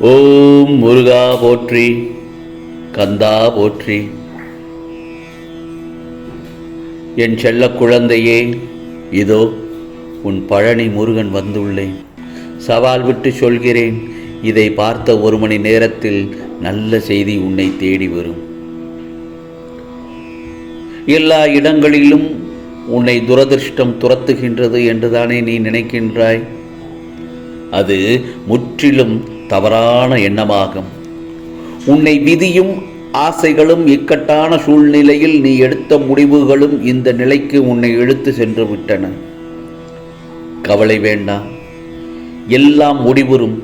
ஓம் முருகா போற்றி கந்தா போற்றி. என் செல்ல குழந்தையே இதோ உன் பழனி முருகன் வந்துள்ளேன் சவால் விட்டு சொல்கிறேன் இதை பார்த்த ஒரு மணி நேரத்தில் நல்ல செய்தி உன்னை தேடி வரும். எல்லா இடங்களிலும் உன்னை துரதிர்ஷ்டம் துரத்துகின்றது என்றுதானே நீ நினைக்கின்றாய்? அது முற்றிலும் தவறான எண்ணமாகும். உன்னை விதியும் ஆசைகளும் இக்கட்டான சூழ்நிலையில் நீ எடுத்த முடிவுகளும் இந்த நிலைக்கு உன்னை இழுத்து சென்று விட்டன. கவலை வேண்டாம் எல்லாம் முடிவுறும்.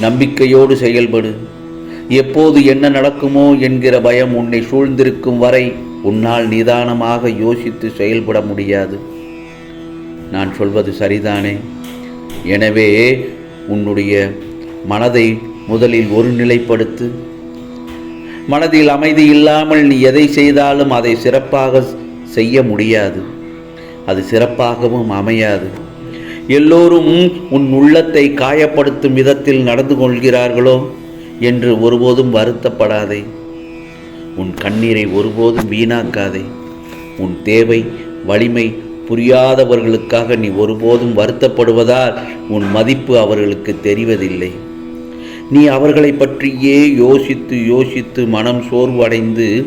நம்பிக்கையோடு செயல்படு. எப்போது என்ன நடக்குமோ என்கிற பயம் உன்னை சூழ்ந்திருக்கும் வரை உன்னால் நிதானமாக யோசித்து செயல்பட முடியாது. நான் சொல்வது சரிதானே? எனவே உன்னுடைய மனதை முதலில் ஒருநிலைப்படுத்து. மனதில் அமைதி இல்லாமல் நீ எதை செய்தாலும் அதை சிறப்பாக செய்ய முடியாது. அது சிறப்பாகவும் அமையாது. எல்லோரும் உன் உள்ளத்தை காயப்படுத்தும் விதத்தில் நடந்து கொள்கிறார்களோ என்று ஒருபோதும் வருத்தப்படாதே. உன் கண்ணீரை ஒருபோதும் வீணாக்காதே. உன் தேவை வலிமை புரியாதவர்களுக்காக நீ ஒருபோதும் வருத்தப்படுவதால் உன் மதிப்பு அவர்களுக்கு தெரிவதில்லை. நீ அவர்களை பற்றியே யோசித்து யோசித்து மனம் சோர்வடைந்து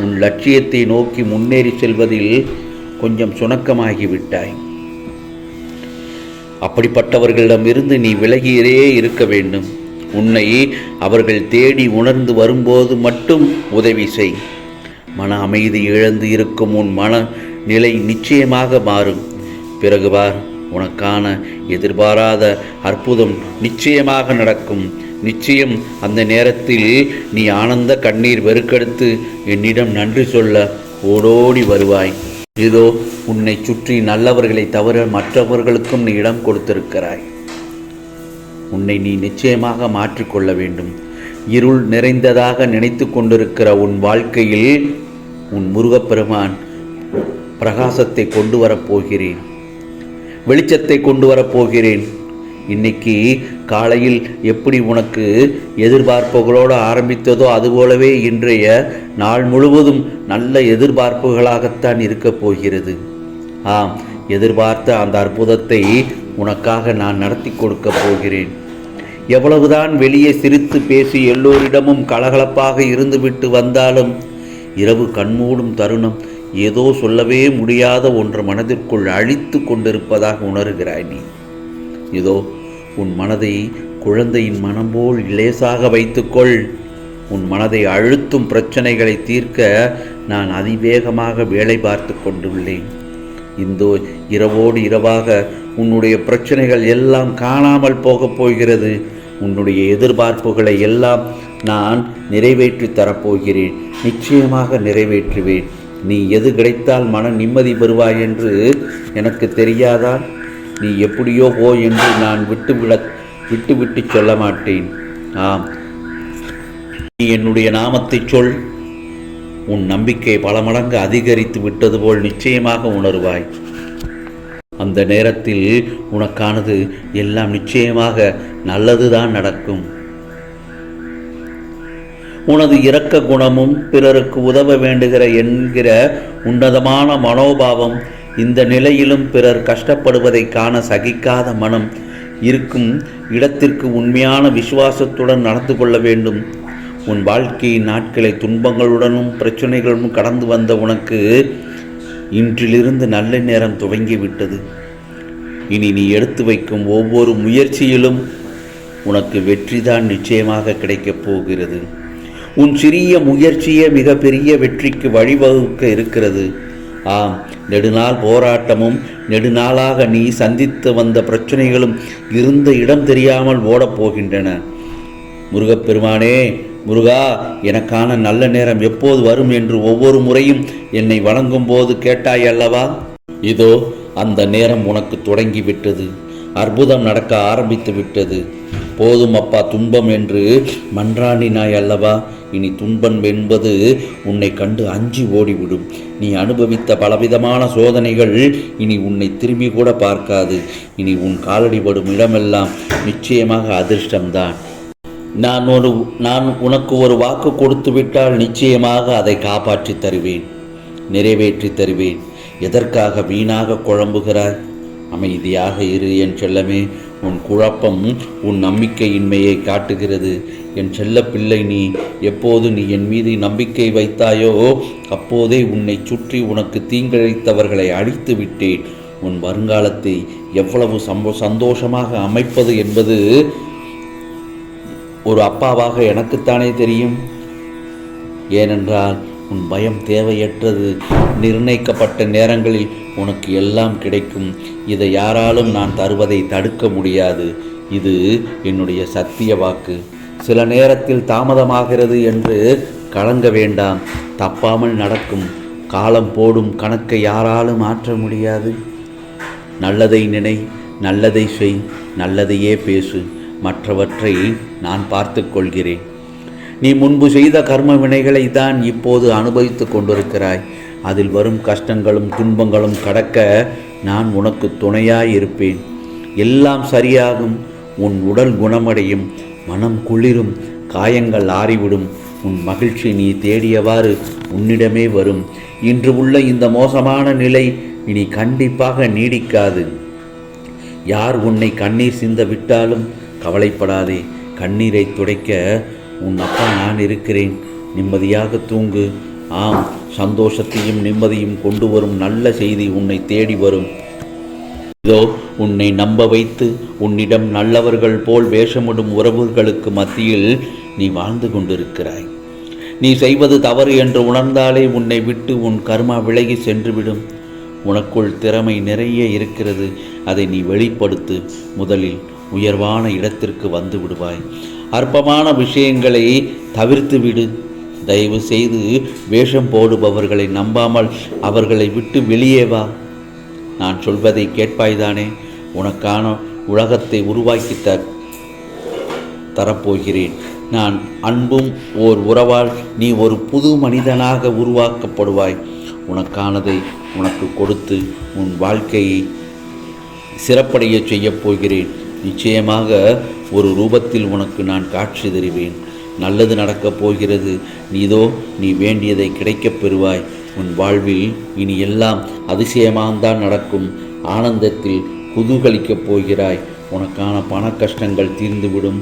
உன் லட்சியத்தை நோக்கி முன்னேறி செல்வதில் கொஞ்சம் சுணக்கமாகிவிட்டாய். அப்படிப்பட்டவர்களிடமிருந்து நீ விலகியே இருக்க வேண்டும். உன்னை அவர்கள் தேடி உணர்ந்து வரும்போது மட்டும் உதவி செய். மன அமைதி இழந்து இருக்கும் உன் மன நிலை நிச்சயமாக மாறும். பிறகு பார் உனக்கான எதிர்பாராத அற்புதம் நிச்சயமாக நடக்கும். நிச்சயம் அந்த நேரத்தில் நீ ஆனந்த கண்ணீர் வெறுக்கெடுத்து என்னிடம் நன்றி சொல்ல ஓடோடி வருவாய். இதோ உன்னை சுற்றி நல்லவர்களை தவிர மற்றவர்களுக்கும் நீ இடம் கொடுத்திருக்கிறாய். உன்னை நீ நிச்சயமாக மாற்றிக்கொள்ள வேண்டும். இருள் நிறைந்ததாக நினைத்து கொண்டிருக்கிற உன் வாழ்க்கையில் உன் முருகப்பெருமான் பிரகாசத்தை கொண்டு வரப்போகிறேன் வெளிச்சத்தை கொண்டு வரப்போகிறேன் இன்னைக்கு காலையில் எப்படி உனக்கு எதிர்பார்ப்புகளோடு ஆரம்பித்ததோ அதுபோலவே இன்றைய நாள் முழுவதும் நல்ல எதிர்பார்ப்புகளாகத்தான் இருக்கப் போகிறது. ஆம் எதிர்பார்த்த அந்த அற்புதத்தை உனக்காக நான் நடத்தி கொடுக்கப் போகிறேன். எவ்வளவுதான் வெளியே சிரித்து பேசி எல்லோரிடமும் கலகலப்பாக இருந்துவிட்டு வந்தாலும் இரவு கண்மூடும் தருணம் ஏதோ சொல்லவே முடியாத ஒன்று மனதிற்குள் அழித்து கொண்டிருப்பதாக உணர்கிறாய் நீ. இதோ உன் மனதை குழந்தையின் மனம் போல் லேசாக வைத்துக்கொள். உன் மனதை அழுத்தும் பிரச்சனைகளை தீர்க்க நான் அதிவேகமாக வேலை பார்த்து கொண்டுள்ளேன். இந்தோ இரவோடு இரவாக உன்னுடைய பிரச்சனைகள் எல்லாம் காணாமல் போகப் போகிறது. உன்னுடைய எதிர்பார்ப்புகளை எல்லாம் நான் நிறைவேற்றி தரப்போகிறேன். நிச்சயமாக நிறைவேற்றுவேன். நீ எது கிடைத்தால் மன நிம்மதி பெறுவாய் என்று எனக்கு தெரியாதா? நீ எப்படியோ போ என்று நான் விட்டுவிட விட்டு விட்டு சொல்ல மாட்டேன். ஆம். நீ என்னுடைய நாமத்தை சொல். உன் நம்பிக்கை பல மடங்கு அதிகரித்து விட்டது போல் நிச்சயமாக உணர்வாய். அந்த நேரத்தில் உனக்கானது எல்லாம் நிச்சயமாக நல்லதுதான் நடக்கும். உனது இரக்க குணமும் பிறருக்கு உதவ வேண்டுகிற என்கிற உன்னதமான மனோபாவம் இந்த நிலையிலும் பிறர் கஷ்டப்படுவதை காண சகிக்காத மனம் இருக்கும் இடத்திற்கு உண்மையான விசுவாசத்துடன் நடந்து கொள்ள வேண்டும். உன் வாழ்க்கையின் நாட்களை துன்பங்களுடனும் பிரச்சனைகளுடன் கடந்து வந்த உனக்கு இன்றிலிருந்து நல்ல நேரம் துவங்கிவிட்டது. இனி நீ எடுத்து வைக்கும் ஒவ்வொரு முயற்சியிலும் உனக்கு வெற்றிதான் நிச்சயமாக கிடைக்கப் போகிறது. உன் சிறிய முயற்சியே மிகப்பெரிய வெற்றிக்கு வழிவகுக்க இருக்கிறது. ஆம் நெடுநாள் போராட்டமும் நெடுநாளாக நீ சந்தித்து வந்த பிரச்சனைகளும் இருந்த இடம் தெரியாமல் ஓடப் போகின்றன. முருகப்பெருமானே முருகா எனக்கான நல்ல நேரம் எப்போது வரும் என்று ஒவ்வொரு முறையும் என்னை வணங்கும் போது கேட்டாய் அல்லவா? இதோ அந்த நேரம் உனக்கு தொடங்கிவிட்டது. அற்புதம் நடக்க ஆரம்பித்து விட்டது. போதும் அப்பா துன்பம் என்று மன்றாடினாய் அல்லவா? இனி துன்பம் என்பது உன்னை கண்டு அஞ்சி ஓடிவிடும். நீ அனுபவித்த பலவிதமான சோதனைகள் இனி உன்னை திரும்பி கூட பார்க்காது. இனி உன் காலடிபடும் இடமெல்லாம் நிச்சயமாக அதிர்ஷ்டம்தான். நான் ஒரு நான் உனக்கு ஒரு வாக்கு கொடுத்து விட்டால் நிச்சயமாக அதை காப்பாற்றித் தருவேன் நிறைவேற்றி தருவேன். எதற்காக வீணாக குழம்புகிறாய்? அமைதியாக இரு என் செல்லமே உன் குழப்பம் உன் நம்பிக்கையின்மையை காட்டுகிறது. என் செல்ல பிள்ளை நீ எப்போது நீ என் மீது நம்பிக்கை வைத்தாயோ அப்போதே உன்னை சுற்றி உனக்கு தீங்கிழைத்தவர்களை அழித்து விட்டேன். உன் வருங்காலத்தை எவ்வளவு சம்போ சந்தோஷமாக அமைப்பது என்பது ஒரு அப்பாவாக எனக்குத்தானே தெரியும். ஏனென்றால் உன் பயம் தேவையற்றது. நிர்ணயிக்கப்பட்ட நேரங்களில் உனக்கு எல்லாம் கிடைக்கும். இதை யாராலும் நான் தருவதை தடுக்க முடியாது. இது என்னுடைய சத்திய வாக்கு. சில நேரத்தில் தாமதமாகிறது என்று கலங்க வேண்டாம். தப்பாமல் நடக்கும். காலம் போடும் கணக்கை யாராலும் மாற்ற முடியாது. நல்லதை நினை நல்லதை செய் நல்லதையே பேசு. மற்றவற்றை நான் பார்த்து கொள்கிறேன். நீ முன்பு செய்த கர்ம வினைகளை தான் இப்போது அனுபவித்துக் கொண்டிருக்கிறாய். அதில் வரும் கஷ்டங்களும் துன்பங்களும் கடக்க நான் உனக்கு துணையாய் இருப்பேன் எல்லாம் சரியாகும். உன் உடல் குணமடையும். மனம் குளிரும். காயங்கள் ஆறிவிடும். உன் மகிழ்ச்சி நீ தேடியவாறு உன்னிடமே வரும். இன்று உள்ள இந்த மோசமான நிலை இனி கண்டிப்பாக நீடிக்காது. யார் உன்னை கண்ணீர் சிந்த விட்டாலும் கவலைப்படாதே. கண்ணீரை துடைக்க உன் அப்பா நான் இருக்கிறேன். நிம்மதியாக தூங்கு. ஆம் சந்தோஷத்தையும் நிம்மதியும் கொண்டு வரும் நல்ல செய்தி உன்னை தேடி வரும். இதோ உன்னை நம்ப வைத்து உன்னிடம் நல்லவர்கள் போல் வேஷமிடும் உறவுகளுக்கு மத்தியில் நீ வாழ்ந்து கொண்டிருக்கிறாய். நீ செய்வது தவறு என்று உணர்ந்தாலே உன்னை விட்டு உன் கர்மா விலகி சென்றுவிடும். உனக்குள் திறமை நிறைய இருக்கிறது. அதை நீ வெளிப்படுத்து. முதலில் உயர்வான இடத்திற்கு வந்து விடுவாய். அற்பமான விஷயங்களை தவிர்த்து விடு தயவு செய்து வேஷம் போடுபவர்களை நம்பாமல் அவர்களை விட்டு வெளியே வா. நான் சொல்வதை கேட்பாய்தானே? உனக்கான உலகத்தை உருவாக்கி த தரப்போகிறேன். நான் அன்பும் ஓர் உறவால் நீ ஒரு புது மனிதனாக உருவாக்கப்படுவாய். உனக்கானதை உனக்கு கொடுத்து உன் வாழ்க்கையை சிறப்படைய செய்யப் போகிறேன். நிச்சயமாக ஒரு ரூபத்தில் உனக்கு நான் காட்சி தருவேன். நல்லது நடக்கப் போகிறது. நீதோ நீ வேண்டியதை கிடைக்கப் பெறுவாய். உன் வாழ்வில் இனி எல்லாம் அதிசயமாகத்தான் நடக்கும். ஆனந்தத்தில் குதூகலிக்கப் போகிறாய். உனக்கான பண கஷ்டங்கள் தீர்ந்துவிடும்.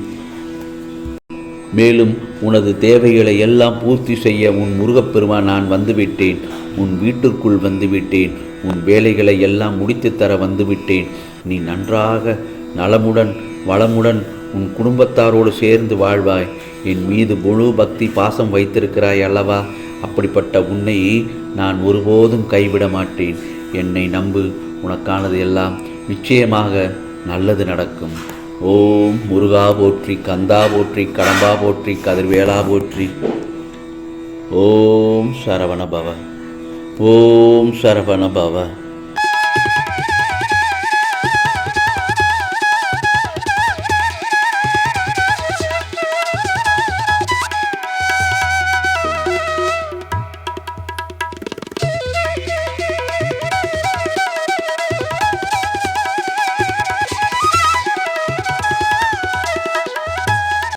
மேலும் உனது தேவைகளை எல்லாம் பூர்த்தி செய்ய உன் முருகப்பெருமான் நான் வந்துவிட்டேன். உன் வீட்டிற்குள் வந்துவிட்டேன். உன் வேலைகளை எல்லாம் முடித்து தர வந்துவிட்டேன். நீ நன்றாக நலமுடன் வளமுடன் உன் குடும்பத்தாரோடு சேர்ந்து வாழ்வாய். என் மீது முழு பக்தி பாசம் வைத்திருக்கிறாய் அல்லவா? அப்படிப்பட்ட உன்னை நான் ஒருபோதும் கைவிட மாட்டேன். என்னை நம்பு உனக்கானது எல்லாம் நிச்சயமாக நல்லது நடக்கும். ஓம் முருகா போற்றி கந்தா போற்றி கடம்பா போற்றி கதிர்வேலா போற்றி. ஓம் சரவண பவ. ஓம் சரவண பவ.